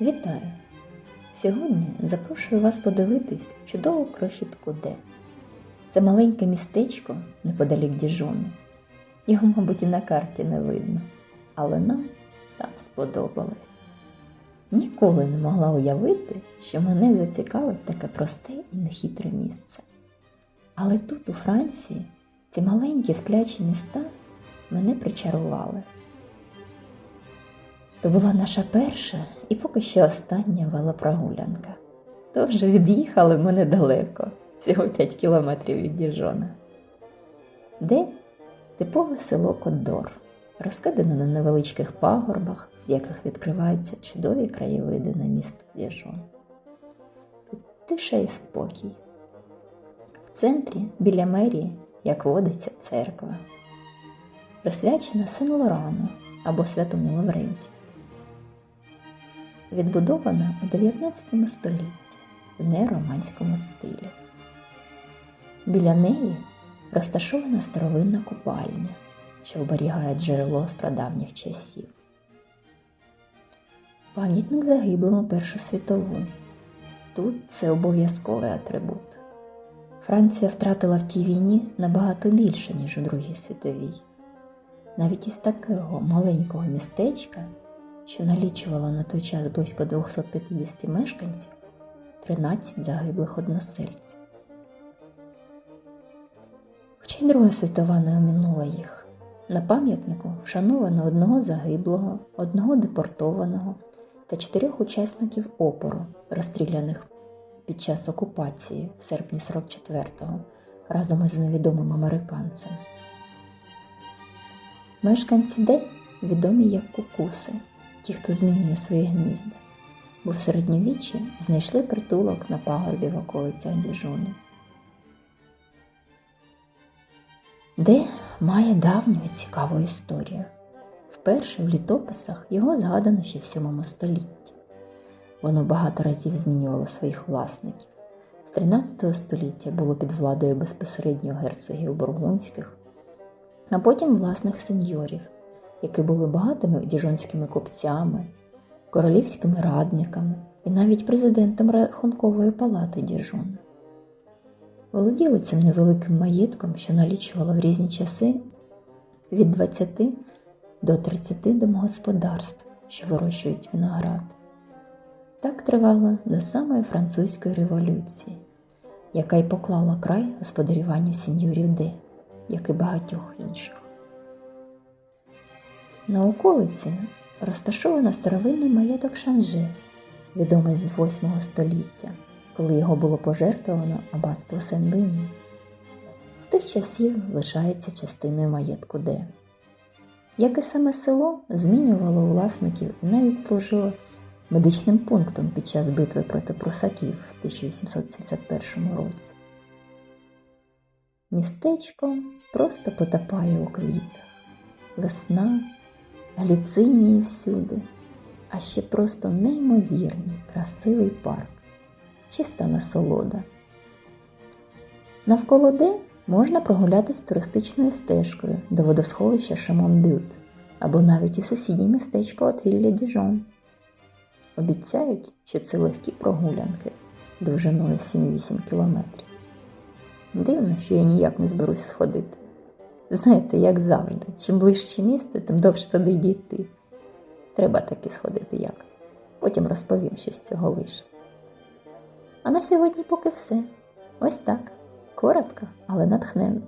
Вітаю! Сьогодні запрошую вас подивитись чудову крохітку Де. Це маленьке містечко неподалік Діжону. Його, мабуть, і на карті не видно, але нам там сподобалось. Ніколи не могла уявити, що мене зацікавить таке просте і нехитре місце. Але тут, у Франції, ці маленькі сплячі міста мене причарували. То була наша перша і поки що остання велопрогулянка. То вже від'їхали ми недалеко, всього 5 кілометрів від Діжона. Де типове село Кодор, розкидане на невеличких пагорбах, з яких відкриваються чудові краєвиди на місто Діжон. Тут тиша і спокій. В центрі біля мерії, як водиться, церква, присвячена Сен Лорану або Святому Лаврентію відбудована у 19 столітті в нероманському стилі. Біля неї розташована старовинна купальня, що оберігає джерело з прадавніх часів. Пам'ятник загиблому Першу світову. Тут це обов'язковий атрибут. Франція втратила в тій війні набагато більше, ніж у Другій світовій. Навіть із такого маленького містечка що налічувало на той час близько 250 мешканців, 13 загиблих односельців. Хоча й Друга світова не оминула їх. На пам'ятнику вшановано одного загиблого, одного депортованого та чотирьох учасників опору, розстріляних під час окупації в серпні 44-го разом із невідомим американцем. Мешканці Де відомі як кукуси, ті, хто змінює свої гнізда, бо в середньовіччі знайшли притулок на пагорбі в околицях Діжону. Де має давню і цікаву історію. Вперше в літописах його згадано ще в VII столітті. Воно багато разів змінювало своїх власників. З 13 століття було під владою безпосередньо герцогів бургундських, а потім власних сеньорів, які були багатими діжонськими купцями, королівськими радниками і навіть президентом Рахункової палати Діжона. Володіли цим невеликим маєтком, що налічувало в різні часи від 20 до 30 домогосподарств, що вирощують виноград. Так тривало до самої французької революції, яка й поклала край господарюванню сеньорів Де, як і багатьох інших. На околиці розташовано старовинний маєток Шанже, відомий з 8 століття, коли його було пожертвовано аббатство Сен-Бені. З тих часів лишається частиною маєтку Де. Як і саме село змінювало власників і навіть служило медичним пунктом під час битви проти прусаків в 1871 році. Містечко просто потопає у квітах. Весна гліцинії всюди, а ще просто неймовірний, красивий парк, чиста насолода. Навколо де можна прогулятися туристичною стежкою до водосховища Шамонбют або навіть у сусіднє містечко Отвілля Діжон. Обіцяють, що це легкі прогулянки довжиною 7-8 кілометрів. Дивно, що я ніяк не зберусь сходити. Знаєте, як завжди, чим ближче місце, тим довше туди дійти. Треба таки сходити якось. Потім розповім, що з цього вийшло. А на сьогодні поки все. Ось так. Коротко, але натхненно.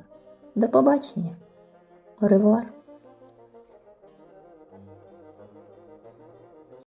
До побачення. Оревуар.